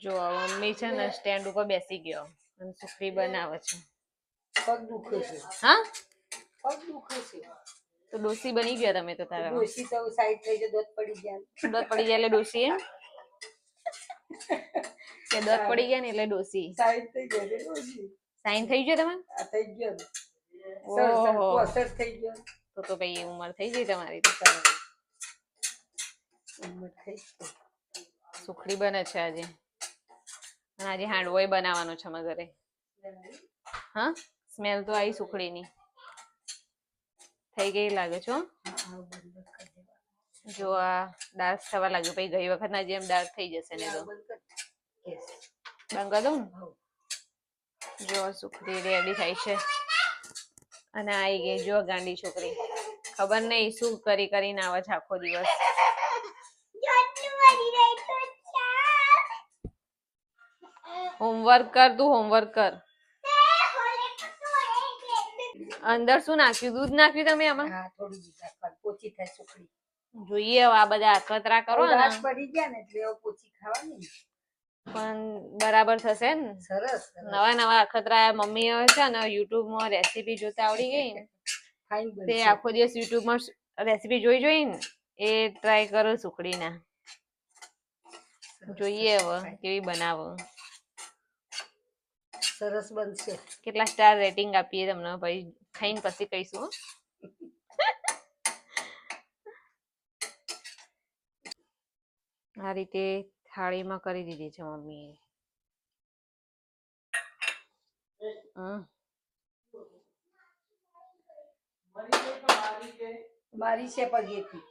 જો મમ્મી છે ને સ્ટેન્ડ ઉપર બેસી ગયો. અને સુખડી બનાવે છે. પગ દુખે છે. હા? પગ દુખે છે. તો ડોસી બની ગયા તમે તો તારા. ડોસી તો સાઈડ થઈ જાય દોત પડી જાય. દોત પડી જાય એટલે ડોસી એમ? કે દોત પડી ગયા ને એટલે ડોસી? સાઈડ થઈ જાય ડોસી. સાઈન થઈ ગયો તમે થઈ ગયો ઓહો. થઈ ગયો તો તો ભાઈ ઉંમર થઈ ગઈ તમારી તો. ઉંમર થઈ. સુખડી બને છે આજે. અને આજે હાંડવો બનાવવાનો છે અમારા ઘરે. હા? સ્મેલ તો આવી સુખડીની. થઈ ગઈ લાગે છે. જો આ દાળ થવા લાગ્યું પછી ગઈ વખતના જેમ દાળ થઈ જશે ને તો. બંધ જો સુખડી રેડી થાય છે. અને આવી ગઈ જો ગાંડી છોકરી. ખબર નહીં શું કરી કરીને આવે છે આખો દિવસ. હોમવર્ક કર તું હોમવર્ક કર. અંદર શું નાખ્યું? દૂધ નાખ્યું તમે આમાં? હા થોડી જ પોચી થાય સુખડી. જોઈએ હવે આ બધા અખતરા કરો ને. પડી ગયા ને એટલે હવે પોચી ખાવાની. પણ બરાબર થશે ને? સરસ નવા નવા અખતરા મમ્મી છે ને યુટ્યુબમાં રેસીપી જોતા આવડી ગઈ ને. તે આખો દિવસ યુટ્યુબમાં રેસીપી જોઈ જોઈ ને એ ટ્રાય કરો સુખડીના. જોઈએ હવે કેવી બનાવો. સરસ બનશે. કેટલા સ્ટાર રેટિંગ આપીએ તમને ભાઈ? ખાઈને પછી કહીશું. આ રીતે થાળીમાં કરી દીધી છે મમ્મીએ. મારી છે પગેથી.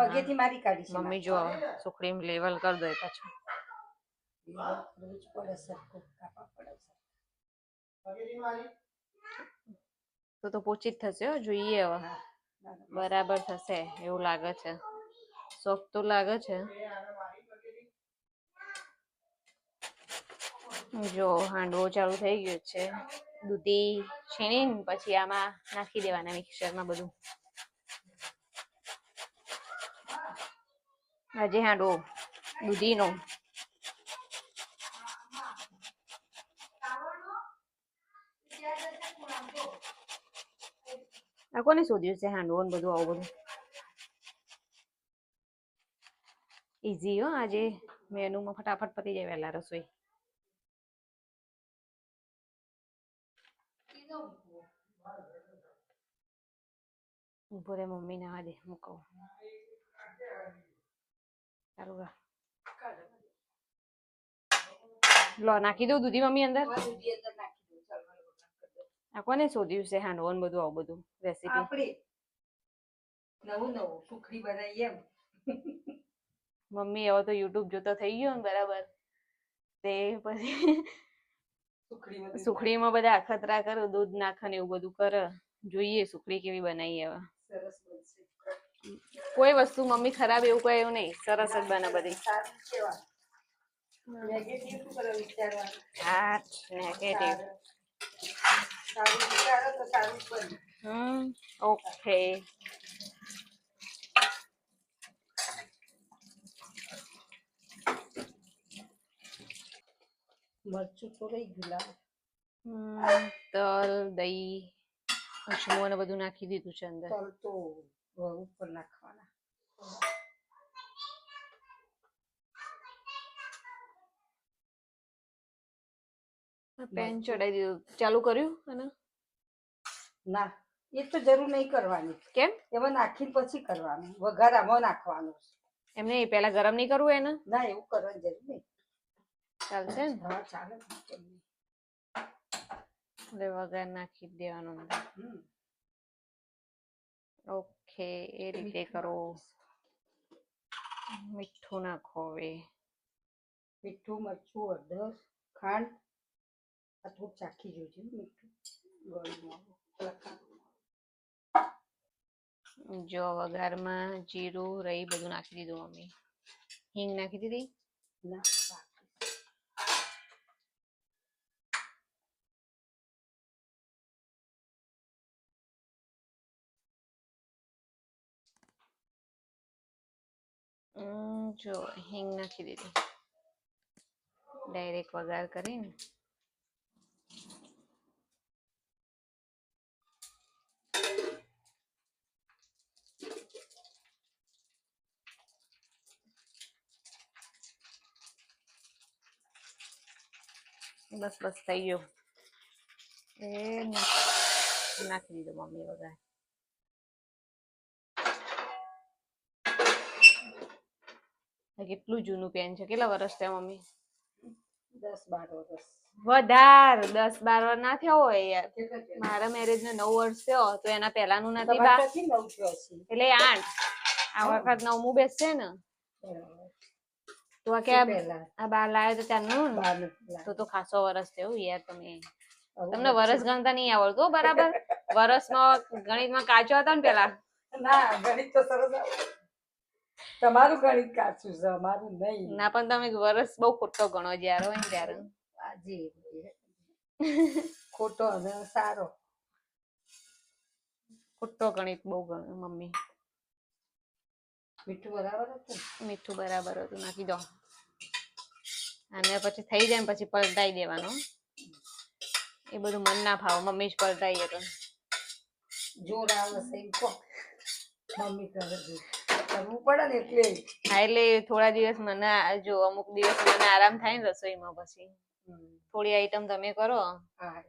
પગેથી મારી કાઢી મમ્મી જો સુખડી લેવલ કરી દે પાછું. કરવું જ પડે સરખું કાપા પડે તો તો પોચી જ થશે હો જોઈએ હવે. બરાબર. થશે એવું લાગે છે. શોખ તો લાગે છે. જો હાંડવો ચાલુ થઈ ગયો છે. દૂધી છીણીને પછી આમાં નાખી દેવાના મિક્સરમાં બધું. આજે હાંડવો દૂધીનો. આ કોને શોધ્યું છે? હાંડવો ને બધું આવું બધું. ઈઝી હો આજે. મેનુમાં ફટાફટ પતી જાય વહેલા રસોઈ. ઊભો રે મમ્મી ના દે મૂકો સારું લો નાખી દઉં દૂધી મમ્મી અંદર દૂધી અંદર નાખી દઉં ચાલ મારે વઘાર કરી દઉં. આ કોને શોધ્યું છે? હાંડવો ને બધું આવું બધું રેસીપી આપણે નવું નવું સુખડી બનાવીએ એમ. મમ્મી એવો તો યુટ્યુબ જોતો થઈ ગયો ને બરાબર. તે પછી સુખડીમાં બધા અખતરા કરો દૂધ નાખે ને એવું બધું કરે. જોઈએ સુખડી કેવી બનાવી એવા. કોઈ વસ્તુ મમ્મી ખરાબ એવું કોઈ એવું નહીં. સરસ જ બને બધી. હા નેગેટિવ સારું સારું વિચારો તો સારું જ બને હમ ઓકે. મરચું ગયું હમ, તલ દહીં અજમો ને બધું નાખી દીધું છે અંદર. તલ તો ઉપર નાખવાના. પેન ચડાવી દીધું. ચાલુ કર્યું અને ના એ તો જરૂર નહીં કરવાની. કેમ? એમાં નાખી પછી કરવાનું. વઘાર આમાં નાખવાનું એમને પેલા ગરમ નહીં કરવું એને? ના એવું કરવાની જરૂર નહીં. ચાલશે ને? હા ચાલે? એટલે વઘાર નાખી દેવાનું. ઓકે એ રીતે કરો. મીઠું નાખો હવે. મીઠું મરચું હળદર ખાંડ. આ થોડું ચાખી જોજો મીઠું. ખાંડ. જો વઘારમાં જીરું રહી બધું નાખી દીધું મમ્મી. હિંગ નાખી દીધી? ના જો હિંગ નાખી દીધી. ડાયરેક્ટ વઘાર કરીને. બસ બસ થઈ ગયો એ નાખ- દીધો મમ્મી વગર કેટલું જૂનું પેન છે કેટલા વર્ષ થયા મમ્મી દસ બાર વર્ષ વધાર દસ બાર વર્ષ ના થયા હોય યાર મારા મેરેજ ને નવ વર્ષ થયો તો એના પહેલાનું નથી એટલે આઠ આ વખત નવમું બેસશે ને. તો આ કે આ- બાર લાવ્યો તો ત્યારનું ને બાર નથી તો તો ખાસો વર્ષ થયો યાર તમે. તમને વર્ષ ગણતા નહીં આવડતું બરાબર? વરસમાં ગણિતમાં કાચો હતા ને પેલા? ના ગણિત તો સરસ તમારું ગણિત કાચું છે અમારું નહીં. ના પણ તમે વર્ષ બહુ ખોટો ગણો જ્યારે હોય ને ત્યારે. ખોટો અને સારો. ખોટો ગણિત બહુ ગણો મમ્મી. મીઠું બરાબર હતું મીઠું બરાબર હતું નાખી દો. અને પછી થઈ જાય પછી પલટાઈ દેવાનું. એ બધું મન ના ફાવે મમ્મી જ પલટાઈએ તો. જોર આવે છે એમ મમ્મી કરે કરવું પડે ને એટલે. હા એટલે થોડા દિવસ મને જો અમુક દિવસ મને આરામ થાય ને રસોઈમાં પછી. થોડી આઈટમ તમે કરો. હા.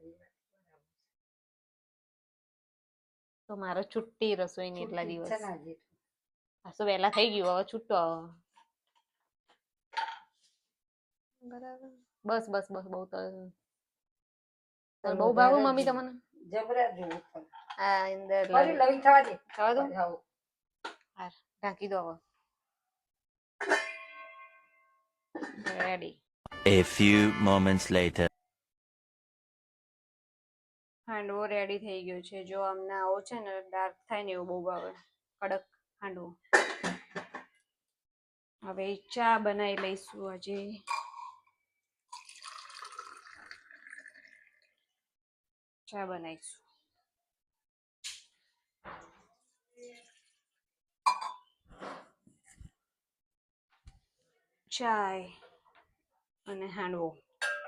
તો મારો છુટ્ટી રસોઈની એટલા દિવસ. તો વહેલા થઈ ગયું હવે છૂટો બરાબર. બસ બસ બસ બહુ તો બહુ ભાવું મમ્મી તમને? જબરા જોવું હા અંદર ફરી લવિંગ થવા દે. થવા દો. હાર, ઢાંકી દો હવે. Ready A few moments later. Handvo ready થઈ ગયો છે. જો અમને આવો છે ને ડાર્ક થાય ને એવું બહુ ભાવે. કડક. હાંડવો હવે ચા બનાવી લઈશું આજે. ચા બનાવીશું. ચાય અને હાંડવો.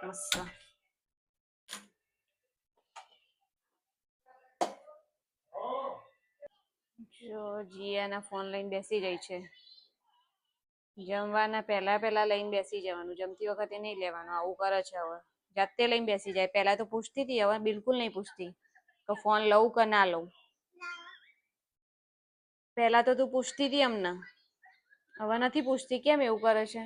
મસ્ત જો જીયાના ફોન લઈને બેસી ગઈ છે. જમવાના પહેલા પહેલા લઈને બેસી જવાનું, જમતી વખતે નહીં લેવાનું, આવું કરે છે હવે. જાતે લઈને બેસી જાય. પહેલા તો પૂછતી હતી, હવે બિલકુલ નહીં પૂછતી કે ફોન લઉં કે ના લઉં. પહેલા તો તું પૂછતી હતી અમને. હવે નથી પૂછતી. કેમ એવું કરે છે?